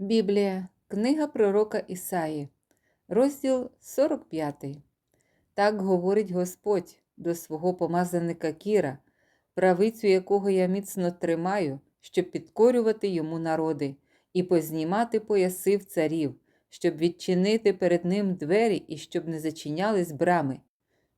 Біблія, книга пророка Ісаї, розділ 45. Так говорить Господь до свого помазаника Кіра, правицю якого я міцно тримаю, щоб підкорювати йому народи, і познімати пояси в царів, щоб відчинити перед ним двері і щоб не зачинялись брами.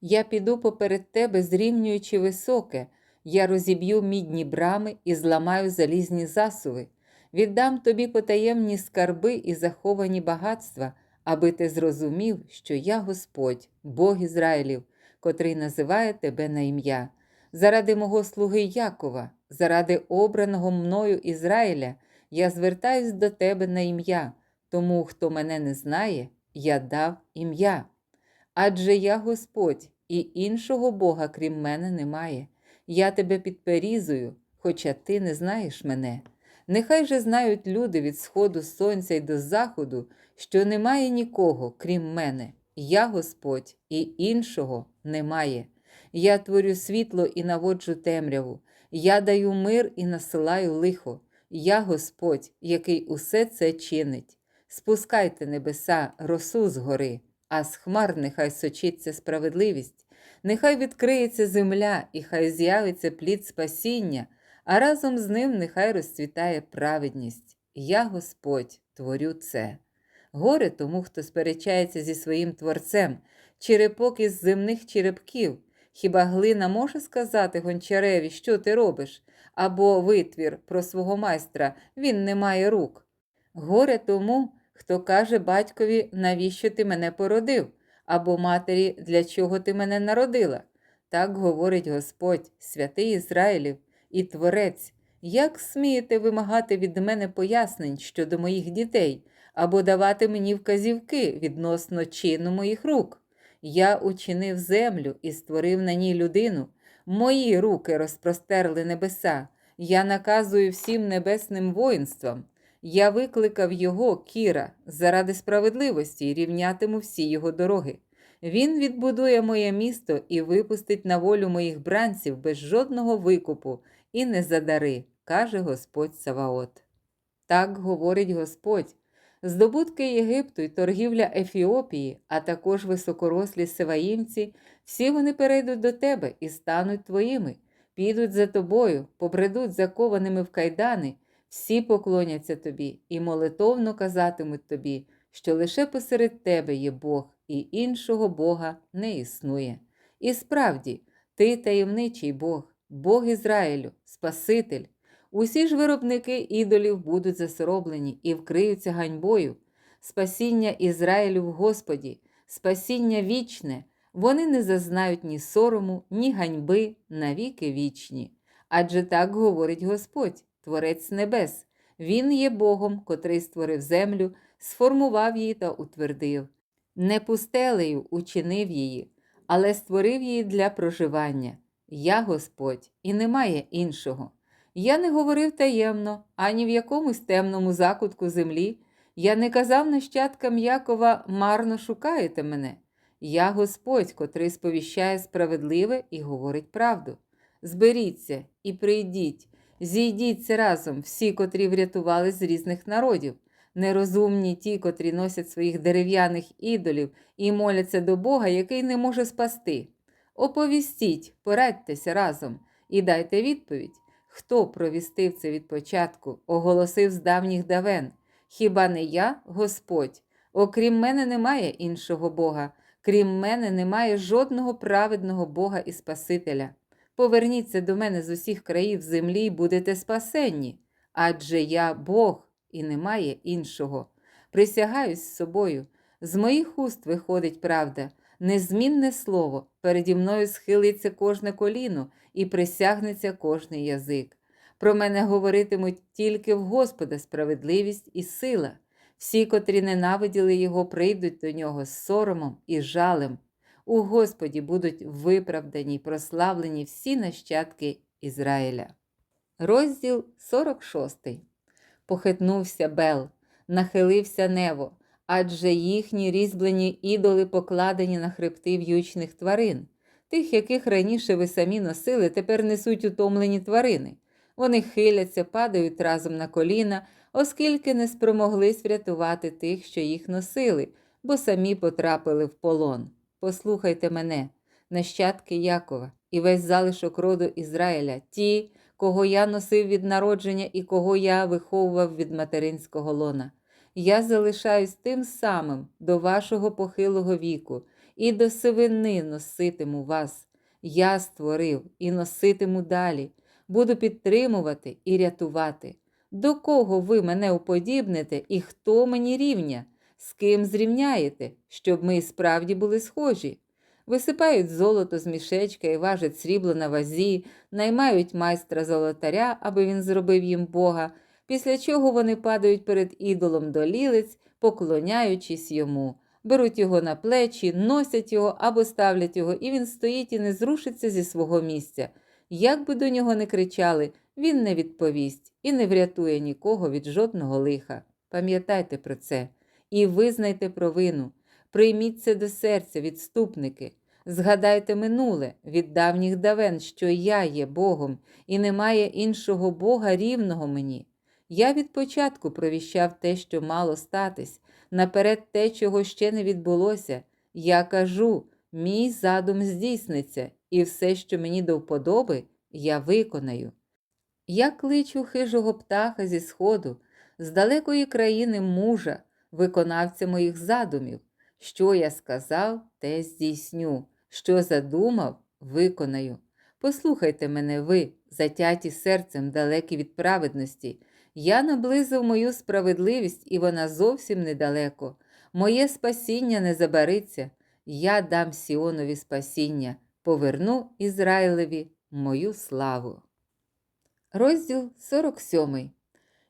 Я піду поперед тебе, зрівнюючи високе, я розіб'ю мідні брами і зламаю залізні засуви. Віддам тобі потаємні скарби і заховані багатства, аби ти зрозумів, що я Господь, Бог Ізраїлів, котрий називає тебе на ім'я. Заради мого слуги Якова, заради обраного мною Ізраїля, я звертаюсь до тебе на ім'я, тому, хто мене не знає, я дав ім'я. Адже я Господь, і іншого Бога, крім мене, немає. Я тебе підперізую, хоча ти не знаєш мене. Нехай же знають люди від сходу сонця й до заходу, що немає нікого, крім мене. Я Господь, і іншого немає. Я творю світло і наводжу темряву, я даю мир і насилаю лихо. Я Господь, який усе це чинить. Спускайте небеса, росу з гори, а з хмар нехай сочиться справедливість, нехай відкриється земля, і хай з'явиться плід спасіння а разом з ним нехай розцвітає праведність. Я, Господь, творю це. Горе тому, хто сперечається зі своїм творцем, черепок із земних черепків. Хіба глина може сказати гончареві, що ти робиш, або витвір про свого майстра він не має рук? Горе тому, хто каже батькові, навіщо ти мене породив, або матері, для чого ти мене народила. Так говорить Господь, святий Ізраїлів і Творець, як смієте вимагати від мене пояснень щодо моїх дітей або давати мені вказівки відносно чину моїх рук? Я учинив землю і створив на ній людину. Мої руки розпростерли небеса. Я наказую всім небесним воїнствам. Я викликав його, Кіра, заради справедливості і рівнятиму всі його дороги. Він відбудує моє місто і випустить на волю моїх бранців без жодного викупу і не за дари, каже Господь Саваот. Так говорить Господь. Здобутки Єгипту й торгівля Ефіопії, а також високорослі севаїмці, всі вони перейдуть до тебе і стануть твоїми, підуть за тобою, побредуть закованими в кайдани, всі поклоняться тобі і молитовно казатимуть тобі, що лише посеред тебе є Бог, і іншого Бога не існує. І справді, ти таємничий Бог, Бог Ізраїлю, Спаситель. Усі ж виробники ідолів будуть засороблені і вкриються ганьбою. Спасіння Ізраїлю в Господі, спасіння вічне, вони не зазнають ні сорому, ні ганьби навіки вічні. Адже так говорить Господь, Творець Небес. Він є Богом, котрий створив землю, сформував її та утвердив. Не пустелею учинив її, але створив її для проживання. Я Господь, і немає іншого. Я не говорив таємно, ані в якомусь темному закутку землі. Я не казав нащадкам Якова марно шукаєте мене. Я Господь, котрий сповіщає справедливе і говорить правду. Зберіться і прийдіть, зійдіться разом, всі, котрі врятувались з різних народів, нерозумні ті, котрі носять своїх дерев'яних ідолів і моляться до Бога, який не може спасти. Оповістіть, порадьтеся разом і дайте відповідь, хто провістив це від початку, оголосив з давніх давен. Хіба не я, Господь? Окрім мене немає іншого Бога, крім мене немає жодного праведного Бога і Спасителя. Поверніться до мене з усіх країв землі і будете спасенні, адже я Бог і немає іншого. Присягаюсь з собою, з моїх уст виходить правда незмінне слово, переді мною схилиться кожне коліно і присягнеться кожний язик. Про мене говоритимуть тільки в Господа справедливість і сила. Всі, котрі ненавиділи його, прийдуть до нього з соромом і жалем. У Господі будуть виправдані прославлені всі нащадки Ізраїля. Розділ 46. Похитнувся Бел, нахилився Нево, адже їхні різьблені ідоли покладені на хребти в'ючних тварин, тих, яких раніше ви самі носили, тепер несуть утомлені тварини. Вони хиляться, падають разом на коліна, оскільки не спромоглись врятувати тих, що їх носили, бо самі потрапили в полон. Послухайте мене, нащадки Якова і весь залишок роду Ізраїля, ті, кого я носив від народження і кого я виховував від материнського лона. Я залишаюсь тим самим до вашого похилого віку, і до сивини носитиму вас. Я створив і носитиму далі, буду підтримувати і рятувати. До кого ви мене уподібнете і хто мені рівня? З ким зрівняєте, щоб ми і справді були схожі? Висипають золото з мішечка і важать срібло на вазі, наймають майстра золотаря, аби він зробив їм Бога, після чого вони падають перед ідолом до лілиць, поклоняючись йому, беруть його на плечі, носять його або ставлять його, і він стоїть і не зрушиться зі свого місця. Як би до нього не кричали, він не відповість і не врятує нікого від жодного лиха. Пам'ятайте про це і визнайте провину. Прийміть це до серця, відступники. Згадайте минуле від давніх давен, що я є Богом, і немає іншого Бога рівного мені. Я від початку провіщав те, що мало статись, наперед те, чого ще не відбулося. Я кажу, мій задум здійсниться, і все, що мені до вподоби, я виконаю. Я кличу хижого птаха зі сходу, з далекої країни мужа, виконавця моїх задумів. Що я сказав, те здійсню, що задумав, виконаю. Послухайте мене, ви, затяті серцем, далекі від праведності. Я наблизив мою справедливість, і вона зовсім недалеко. Моє спасіння не забариться. Я дам Сіонові спасіння, поверну Ізраїлеві мою славу. Розділ 47.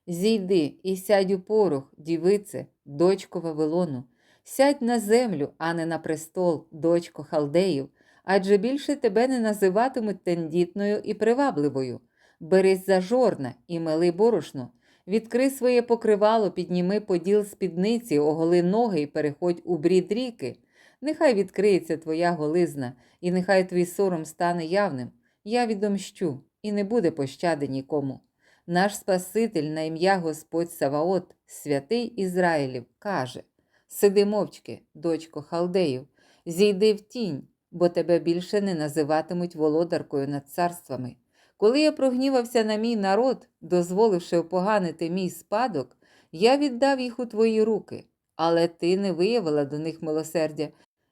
Зійди і сядь у порох, дівице, дочко Вавилону. Сядь на землю, а не на престол, дочко халдеїв, адже більше тебе не називатимуть тендітною і привабливою. Берись за жорна і мели борошно, відкри своє покривало, підніми поділ спідниці, оголи ноги і переходь у брід ріки. Нехай відкриється твоя голизна, і нехай твій сором стане явним. Я відомщу, і не буде пощади нікому. Наш Спаситель на ім'я Господь Саваот, святий Ізраїлів, каже Сиди мовчки, дочко халдеїв, зійди в тінь, бо тебе більше не називатимуть володаркою над царствами. Коли я прогнівався на мій народ, дозволивши опоганити мій спадок, я віддав їх у твої руки, але ти не виявила до них милосердя,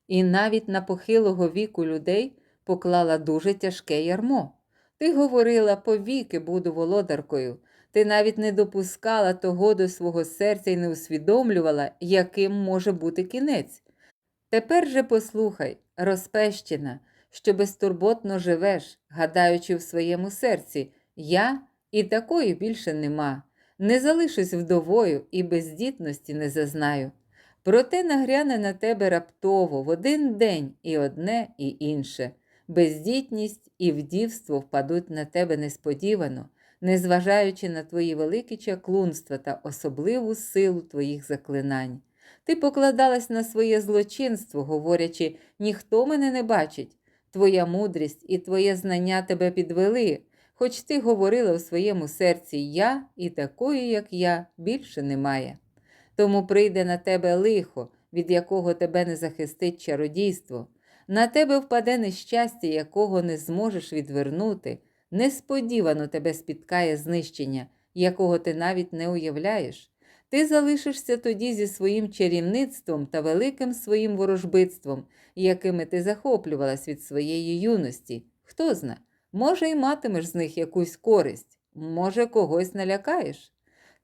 і навіть на похилого віку людей поклала дуже тяжке ярмо. Ти говорила, повіки буду володаркою. Ти навіть не допускала того до свого серця і не усвідомлювала, яким може бути кінець. Тепер же послухай, розпещена, що безтурботно живеш, гадаючи в своєму серці, я і такої більше нема, не залишусь вдовою і бездітності не зазнаю. Проте нагряне на тебе раптово в один день і одне, і інше. Бездітність і вдівство впадуть на тебе несподівано, незважаючи на твої великі чаклунства та особливу силу твоїх заклинань. Ти покладалась на своє злочинство, говорячи, ніхто мене не бачить. Твоя мудрість і твоє знання тебе підвели, хоч ти говорила у своєму серці Я і такої, як я, більше немає. Тому прийде на тебе лихо, від якого тебе не захистить чародійство. На тебе впаде нещастя, якого не зможеш відвернути, несподівано тебе спіткає знищення, якого ти навіть не уявляєш. Ти залишишся тоді зі своїм чарівництвом та великим своїм ворожбитством, якими ти захоплювалась від своєї юності. Хто зна, може, й матимеш з них якусь користь, може, когось налякаєш.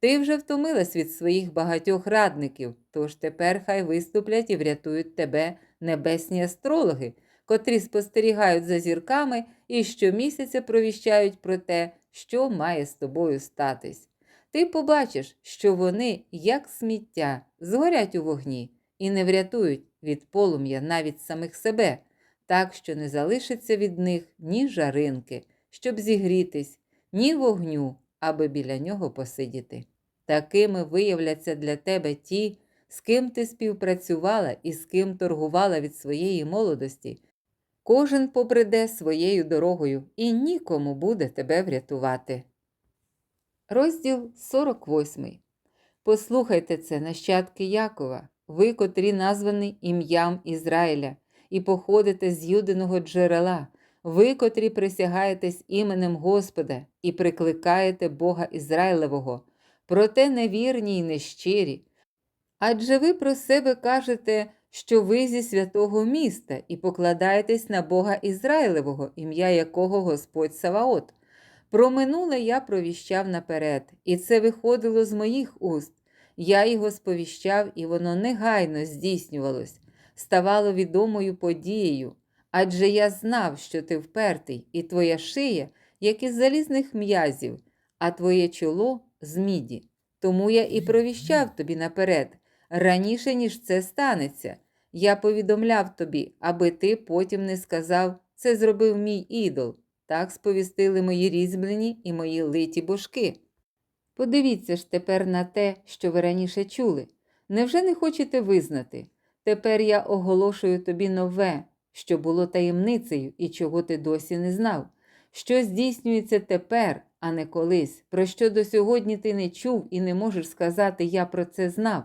Ти вже втомилась від своїх багатьох радників, тож тепер хай виступлять і врятують тебе небесні астрологи, котрі спостерігають за зірками і щомісяця провіщають про те, що має з тобою статись. Ти побачиш, що вони, як сміття, згорять у вогні і не врятують від полум'я навіть самих себе, так що не залишиться від них ні жаринки, щоб зігрітись, ні вогню, аби біля нього посидіти. Такими виявляться для тебе ті, з ким ти співпрацювала і з ким торгувала від своєї молодості. Кожен побреде своєю дорогою і нікому буде тебе врятувати. Розділ 48. Послухайте це, нащадки Якова, ви, котрі названі ім'ям Ізраїля, і походите з юдиного джерела, ви, котрі присягаєтесь іменем Господа і прикликаєте Бога Ізраїлевого, проте невірні й нещирі. Адже ви про себе кажете, що ви зі святого міста і покладаєтесь на Бога Ізраїлевого, ім'я якого Господь Саваот. Про минуле я провіщав наперед, і це виходило з моїх уст. Я його сповіщав, і воно негайно здійснювалось, ставало відомою подією. Адже я знав, що ти впертий, і твоя шия, як із залізних м'язів, а твоє чоло з міді. Тому я і провіщав тобі наперед, раніше, ніж це станеться. Я повідомляв тобі, аби ти потім не сказав, це зробив мій ідол. Так сповістили мої різьблені і мої литі божки. Подивіться ж тепер на те, що ви раніше чули. Невже не хочете визнати? Тепер я оголошую тобі нове, що було таємницею і чого ти досі не знав, що здійснюється тепер, а не колись, про що до сьогодні ти не чув і не можеш сказати Я про це знав.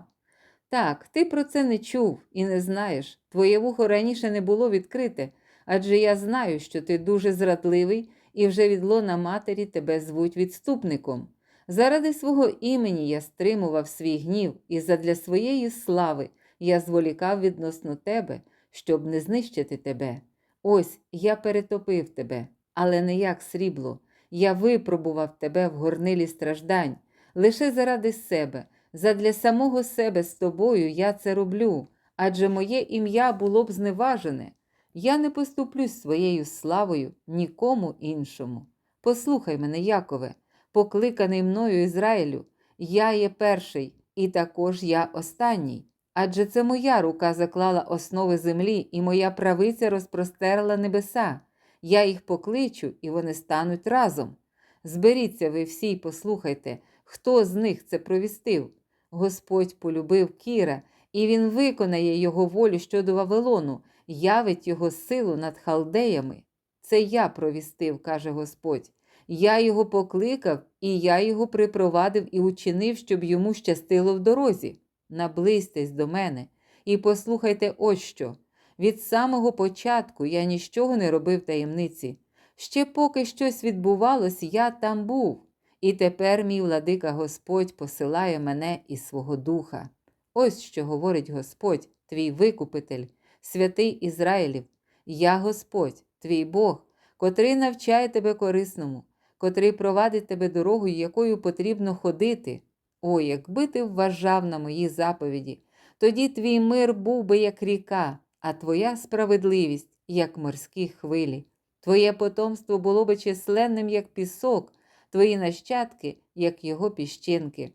Так, ти про це не чув і не знаєш. Твоє вухо раніше не було відкрите, адже я знаю, що ти дуже зрадливий і вже від лона матері тебе звуть відступником. Заради свого імені я стримував свій гнів, і задля своєї слави я зволікав відносно тебе, щоб не знищити тебе. Ось я перетопив тебе, але не як срібло. Я випробував тебе в горнилі страждань, лише заради себе, задля самого себе з тобою я це роблю, адже моє ім'я було б зневажене. Я не поступлюсь своєю славою нікому іншому. Послухай мене, Якове, покликаний мною Ізраїлю, я є перший, і також я останній. Адже це моя рука заклала основи землі, і моя правиця розпростерла небеса. Я їх покличу, і вони стануть разом. Зберіться ви всі й послухайте, хто з них це провістив. Господь полюбив Кіра, і він виконає його волю щодо Вавилону, явить його силу над халдеями. Це я провістив, каже Господь. Я його покликав, і я його припровадив і учинив, щоб йому щастило в дорозі. Наблизьтесь до мене і послухайте ось що. Від самого початку я нічого не робив таємниці. Ще поки щось відбувалось, я там був, і тепер мій владика Господь посилає мене із свого духа. Ось що говорить Господь, твій викупитель, святий Ізраїлів. Я Господь, твій Бог, котрий навчає тебе корисному, котрий провадить тебе дорогою, якою потрібно ходити. О, якби ти вважав на мої заповіді, тоді твій мир був би як ріка, а твоя справедливість, як морські хвилі. Твоє потомство було би численним, як пісок, твої нащадки, як його піщинки.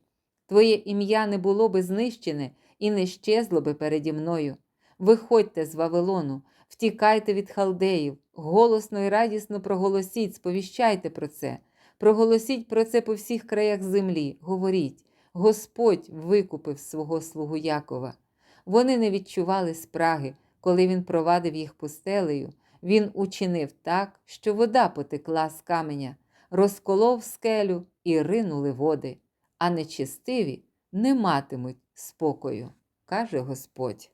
Твоє ім'я не було би знищене і не щезло би переді мною. Виходьте з Вавилону, втікайте від халдеїв, голосно і радісно проголосіть, сповіщайте про це, проголосіть про це по всіх краях землі, говоріть. Господь викупив свого слугу Якова. Вони не відчували спраги, коли він провадив їх пустелею. Він учинив так, що вода потекла з каменя, розколов скелю і ринули води, а нечистиві не матимуть спокою, каже Господь.